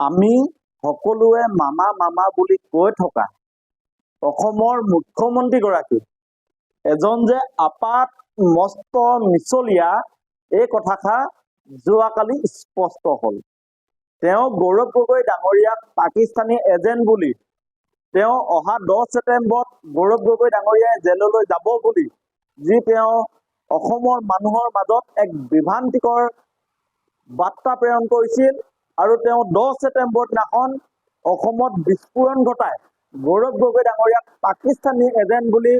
আমি সকলোৱে মামা মামা বুলি কৈ থকা অসমৰ মুখ্যমন্ত্ৰীগৰাকী এজন যে আপাত মস্ত মিছলীয়া এই কথাষাৰ যোৱাকালি স্পষ্ট হ'ল। তেওঁ গৌৰৱ গগৈ ডাঙৰীয়াক পাকিস্তানী এজেণ্ট বুলি তেওঁ অহা দহ ছেপ্টেম্বৰত গৌৰৱ গগৈ ডাঙৰীয়াই জেললৈ যাব বুলি যি তেওঁ অসমৰ মানুহৰ মাজত এক বিভ্ৰান্তিকৰ বাৰ্তা প্ৰেৰণ কৰিছিল আৰু তেওঁ দহ ছেপ্টেম্বৰ দিনাখন অসমত বিস্ফোৰণ ঘটাই গৌৰৱ গগৈ ডাঙৰীয়াক পাকিস্তানী এজেণ্ট বুলি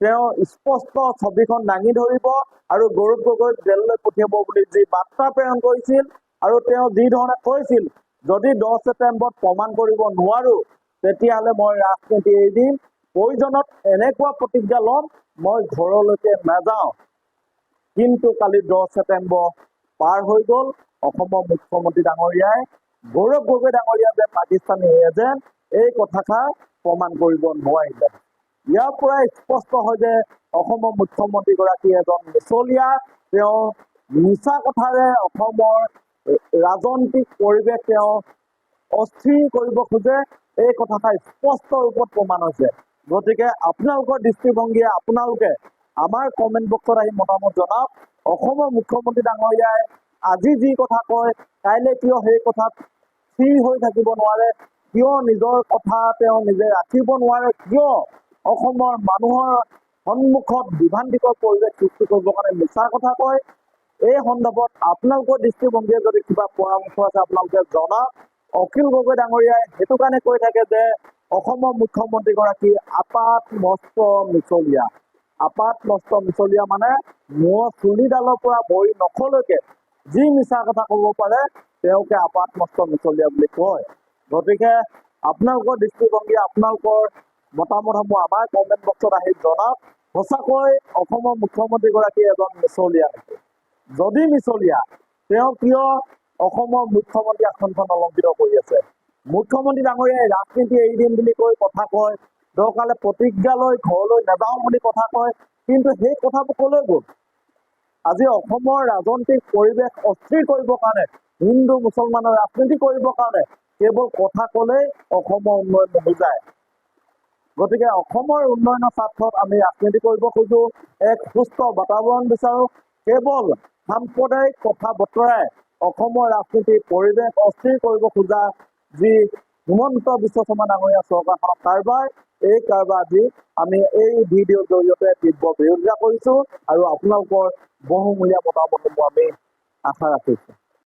তেওঁ স্পষ্ট ছবিখন দাঙি ধৰিব আৰু গৌৰৱ গগৈক জেললৈ পঠিয়াব বুলি যি বাৰ্তা প্ৰেৰণ কৰিছিল আৰু তেওঁ যি ধৰণে কৈছিল যদি দহ ছেপ্টেম্বৰত প্ৰমাণ কৰিব নোৱাৰো তেতিয়াহ'লে মই ৰাজনীতি এৰি দিম। প্ৰয়োজনত এনেকুৱা প্ৰতিজ্ঞা ল'ম মই ঘৰলৈকে নাযাওঁ। কিন্তু কালি দহ ছেপ্টেম্বৰ পাৰ হৈ গ'ল। অসমৰ মুখ্যমন্ত্ৰী ডাঙৰীয়াই গৌৰৱ গগৈ ডাঙৰীয়া যে পাকিস্তানী এজেণ্ট এই কথাষাৰ প্ৰমাণ কৰিব নোৱাৰিলে। ইয়াৰ পৰাই স্পষ্ট হয় যে অসমৰ মুখ্যমন্ত্ৰীগৰাকী এজন মিছলীয়া তেওঁ মিছা কথাৰে অসমৰ ৰাজনৈতিক পৰিৱেশ তেওঁ অস্থিৰ কৰিব খোজে এই কথাষাৰ স্পষ্ট ৰূপত প্ৰমাণ হৈছে। গতিকে আপোনালোকৰ দৃষ্টিভংগীয়ে আপোনালোকে আমাৰ কমেণ্ট বক্সত আহি মতামত জনাওক। অসমৰ মুখ্যমন্ত্ৰী ডাঙৰীয়াই আজি যি কথা কয় কাইলৈ কিয় সেই কথাত স্থিৰ হৈ থাকিব নোৱাৰে কিয় নিজৰ কথা তেওঁ নিজে ৰাখিব নোৱাৰে কিয় অসমৰ মানুহৰ সন্মুখত বিভ্ৰান্তিকৰ পৰিৱেশ সৃষ্টি কৰিবৰ কাৰণে মিছা কথা কয়? এই সন্দৰ্ভত আপোনালোকৰ দৃষ্টিভংগীয়ে যদি কিবা পৰামৰ্শ আছে আপোনালোকে জনাওক অখিল গগৈ ডাঙৰীয়াই সেইটো কাৰণে কৈ থাকে যে অসমৰ মুখ্যমন্ত্ৰীগৰাকী আপাত মস্ত মিছলীয়া। আপাত মস্ত মিছলীয়া মানে মূৰৰ চুলিডালৰ পৰা ভৰি নখলৈকে যি মিছা কথা ক'ব পাৰে তেওঁকে আপাত মস্ত মিছলীয়া বুলি কয়। গতিকে আপোনালোকৰ দৃষ্টিভংগী আপোনালোকৰ মতামতসমূহ আমাৰ কমেণ্ট বক্সত আহি জনাওক। সঁচাকৈ অসমৰ মুখ্যমন্ত্ৰীগৰাকী এজন মিছলীয়া নেকি? যদি মিছলীয়া তেওঁ কিয় অসমৰ মুখ্যমন্ত্ৰী আসনখন অলংকৃত কৰি আছে? মুখ্যমন্ত্ৰী ডাঙৰীয়াই ৰাজনীতি এৰি দিম বুলি কৈ কথা কয়। দৰকাৰে প্ৰতিজ্ঞা লৈ ঘৰলৈ নাযাওঁ বুলি কথা কয়। কিন্তু সেই কথাবোৰ কলৈ গ'ল? আজি অসমৰ ৰাজনৈতিক পৰিৱেশ অস্থিৰ কৰিবৰ কাৰণে হিন্দু মুছলমানৰ ৰাজনীতি কৰিবৰ কাৰণে কেৱল কথা ক'লেই অসমৰ উন্নয়ন নুবুজায় গতিকে অসমৰ উন্নয়নৰ স্বাৰ্থত আমি ৰাজনীতি কৰিব খোজো এক সুস্থ বাতাবৰণ বিচাৰো কেৱল সাম্প্ৰদায়িক কথা বতৰাই অসমৰ ৰাজনীতিৰ পৰিৱেশ অস্থিৰ কৰিব খোজা যি হিমন্ত বিশ্ব শৰ্মা ডাঙৰীয়া চৰকাৰখনৰ কাৰবাৰ এই কাৰবাৰ আজি আমি এই ভিডিঅ'ৰ জৰিয়তে তীব্ৰ বিৰোধিতা কৰিছো আৰু আপোনালোকৰ বহুমূলীয়া মতামতসমূহ আমি আশা ৰাখিছো।